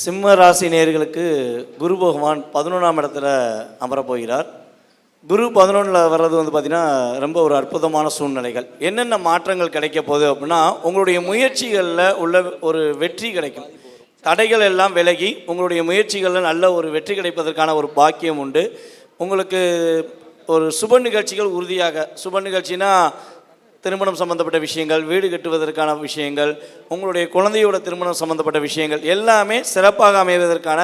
சிம்ம ராசி நேர்களுக்கு குரு பகவான் பதினொன்றாம் இடத்துல அமரப் போகிறார். குரு பதினொன்றில் வர்றது வந்து பார்த்திங்கன்னா ரொம்ப ஒரு அற்புதமான சூழ்நிலைகள். என்னென்ன மாற்றங்கள் கிடைக்க போகுது அப்படின்னா உங்களுடைய முயற்சிகளில் உள்ள ஒரு வெற்றி கிடைக்கும். தடைகள் எல்லாம் விலகி உங்களுடைய முயற்சிகளில் நல்ல ஒரு வெற்றி கிடைப்பதற்கான ஒரு பாக்கியம் உண்டு. உங்களுக்கு ஒரு சுப நிகழ்ச்சிகள் உறுதியாக சுப நிகழ்ச்சினா திருமணம் சம்பந்தப்பட்ட விஷயங்கள் வீடு கட்டுவதற்கான விஷயங்கள் உங்களுடைய குழந்தையோட திருமணம் சம்பந்தப்பட்ட விஷயங்கள் எல்லாமே சிறப்பாக அமைவதற்கான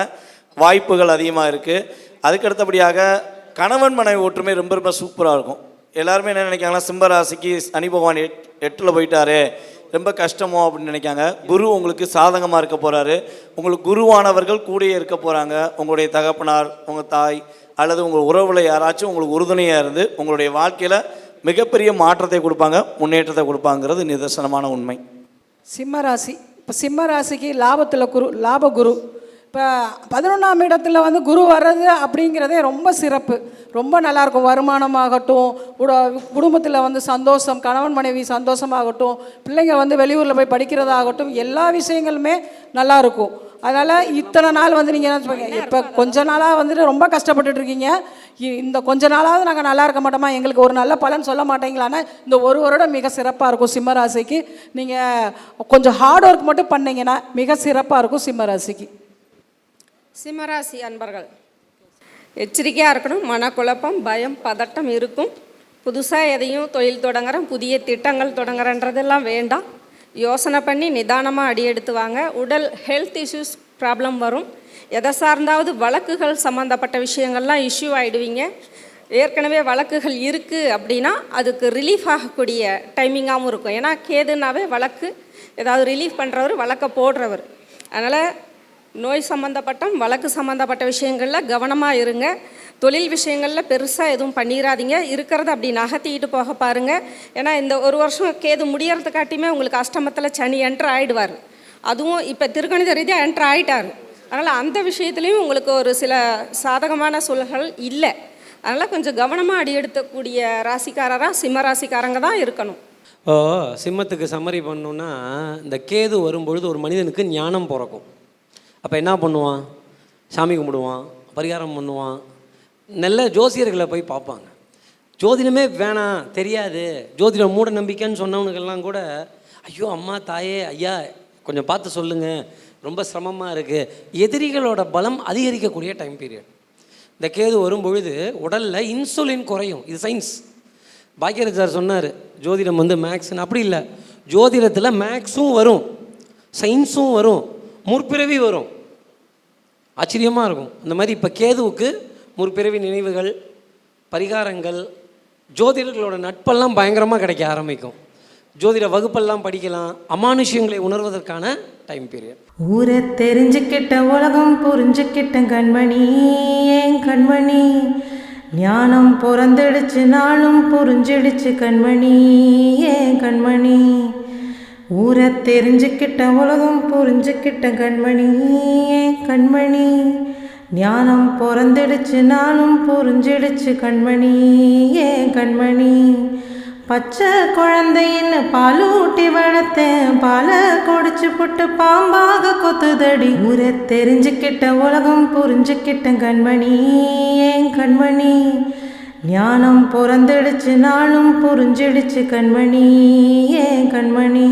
வாய்ப்புகள் அதிகமாக இருக்குது அதுக்கு அடுத்தபடியாக கணவன் மனைவி ஒற்றுமை ரொம்ப ரொம்ப சூப்பராக இருக்கும். எல்லாருமே என்ன நினைக்காங்கன்னா சிம்பராசிக்கு சனி பகவான் எட் எட்டில் போயிட்டாரு ரொம்ப கஷ்டமோ அப்படின்னு நினைக்காங்க குரு உங்களுக்கு சாதகமாக இருக்க போகிறாரு உங்களுக்கு குருவானவர்கள் கூடயே இருக்க போகிறாங்க உங்களுடைய தகப்பனார் உங்கள் தாய் அல்லது உங்கள் உறவுல யாராச்சும் உங்களுக்கு உறுதுணையாக இருந்து உங்களுடைய வாழ்க்கையில் மிகப்பெரிய மாற்றத்தை கொடுப்பாங்க முன்னேற்றத்தை கொடுப்பாங்கிறது நிதர்சனமான உண்மை. சிம்ம ராசி இப்போ சிம்ம ராசிக்கு லாபத்தில் குரு லாப குரு இப்போ பதினொன்றாம் இடத்துல வந்து குரு வர்றது அப்படிங்கிறதே ரொம்ப சிறப்பு. ரொம்ப நல்லாயிருக்கும். வருமானமாகட்டும் குடும்பத்தில் வந்து சந்தோஷம் கணவன் மனைவி சந்தோஷமாகட்டும் பிள்ளைங்க வந்து வெளியூரில் போய் படிக்கிறதாகட்டும் எல்லா விஷயங்களுமே நல்லா இருக்கும் அதனால் இத்தனை நாள் வந்து நீங்கள் என்ன சொல்லுங்க இப்போ கொஞ்ச நாளாக வந்துட்டு ரொம்ப கஷ்டப்பட்டுட்டு இருக்கீங்க இந்த கொஞ்ச நாளாவது நாங்கள் நல்லா இருக்க மாட்டோமா? எங்களுக்கு ஒரு நல்ல பலன் சொல்ல மாட்டீங்களான்னு இந்த ஒரு வருடம் மிக சிறப்பாக இருக்கும் சிம்ம ராசிக்கு நீங்கள் கொஞ்சம் ஹார்ட் ஒர்க் மட்டும் பண்ணீங்கன்னா மிக சிறப்பாக இருக்கும் சிம்ம ராசிக்கு சிம்மராசி அன்பர்கள் எச்சரிக்கையாக இருக்கணும் மனக்குழப்பம் பயம் பதட்டம் இருக்கும். புதுசாக எதையும் தொழில் தொடங்குறேன் புதிய திட்டங்கள் தொடங்குறன்றதெல்லாம் வேண்டாம். யோசனை பண்ணி நிதானமாக அடி எடுத்து வாங்க. உடல் ஹெல்த் இஷ்யூஸ் ப்ராப்ளம் வரும். எதை சார்ந்தாவது வழக்குகள் சம்மந்தப்பட்ட விஷயங்கள்லாம் இஷ்யூ ஆகிடுவீங்க ஏற்கனவே வழக்குகள் இருக்குது அப்படின்னா அதுக்கு ரிலீஃப் ஆகக்கூடிய டைமிங்காகவும் இருக்கும். ஏன்னா கேதுனாவே வழக்கு ஏதாவது ரிலீஃப் பண்ணுறவர் வழக்கை போடுறவர். அதனால் நோய் சம்மந்தப்பட்ட வழக்கு சம்மந்தப்பட்ட விஷயங்களில் கவனமாக இருங்க. தொழில் விஷயங்களில் பெருசாக எதுவும் பண்ணிடாதீங்க இருக்கிறத அப்படி நகர்த்திக்கிட்டு போக பாருங்கள் ஏன்னா இந்த ஒரு வருஷம் கேது முடியறதுக்காட்டியுமே உங்களுக்கு அஷ்டமத்தில் சனி என்ட்ரு ஆகிடுவார் அதுவும் இப்போ திருக்கணித ரீதியாக என்ட்ரு ஆகிட்டார் அதனால் அந்த விஷயத்துலேயும் உங்களுக்கு ஒரு சில சாதகமான சூழல்கள் இல்லை. அதனால் கொஞ்சம் கவனமாக அடி எடுக்கக்கூடிய ராசிக்காரராக சிம்ம ராசிக்காரங்க தான் இருக்கணும். ஓ சிம்மத்துக்கு சம்மரி பண்ணணுன்னா இந்த கேது வரும்பொழுது ஒரு மனிதனுக்கு ஞானம் பிறக்கும். அப்போ என்ன பண்ணுவான்? சாமி கும்பிடுவான் பரிகாரம் பண்ணுவான். நல்ல ஜோசியர்களை போய் பார்ப்பாங்க. ஜோதிடமே வேணாம் தெரியாது. ஜோதிடம் மூட நம்பிக்கைன்னு சொன்னவனுக்கெல்லாம் கூட ஐயோ அம்மா தாயே ஐயா கொஞ்சம் பார்த்து சொல்லுங்கள் ரொம்ப சிரமமாக இருக்குது எதிரிகளோட பலம் அதிகரிக்கக்கூடிய டைம் பீரியட் இந்த கேது வரும்பொழுது உடலில் இன்சுலின் குறையும். இது சயின்ஸ் பாக்கியராஜ் சார் சொன்னார் ஜோதிடம் வந்து மேக்ஸ்னு அப்படி இல்லை. ஜோதிடத்தில் மேக்ஸும் வரும். சயின்ஸும் வரும். முற்பிறவி வரும். ஆச்சரியமாக இருக்கும். அந்த மாதிரி இப்போ கேதுவுக்கு முற்பிறவி நினைவுகள் பரிகாரங்கள் ஜோதிடர்களோட நட்பெல்லாம் பயங்கரமாக கிடைக்க ஆரம்பிக்கும். ஜோதிட வகுப்பெல்லாம் படிக்கலாம் அமானுஷ்யங்களை உணர்வதற்கான டைம் பீரியட் ஊரை தெரிஞ்சுக்கிட்ட உலகம் புரிஞ்சுக்கிட்ட கண்மணி ஏன் கண்மணி? ஞானம் பிறந்துடுச்சு நாளும் புரிஞ்சிடுச்சு கண்மணி ஏன் கண்மணி? ஊரை தெரிஞ்சுக்கிட்ட உலகம் புரிஞ்சுக்கிட்ட கண்மணி. ஏன் கண்மணி ஞானம் பிறந்துடுச்சு நானும் புரிஞ்சிடுச்சு கண்மணி. ஏ கண்மணி பச்சை குழந்தைன்னு பாலூட்டி வளர்த்தேன். பாலை குடிச்சு புட்டு பாம்பாக கொத்துதடி. ஊரை தெரிஞ்சுக்கிட்ட உலகம் புரிஞ்சுக்கிட்ட கண்மணி. ஏன் கண்மணி ஞானம் பிறந்துடுச்சு நாளும் புரிஞ்சிடுச்சு கண்மணி. ஏன் கண்மணி.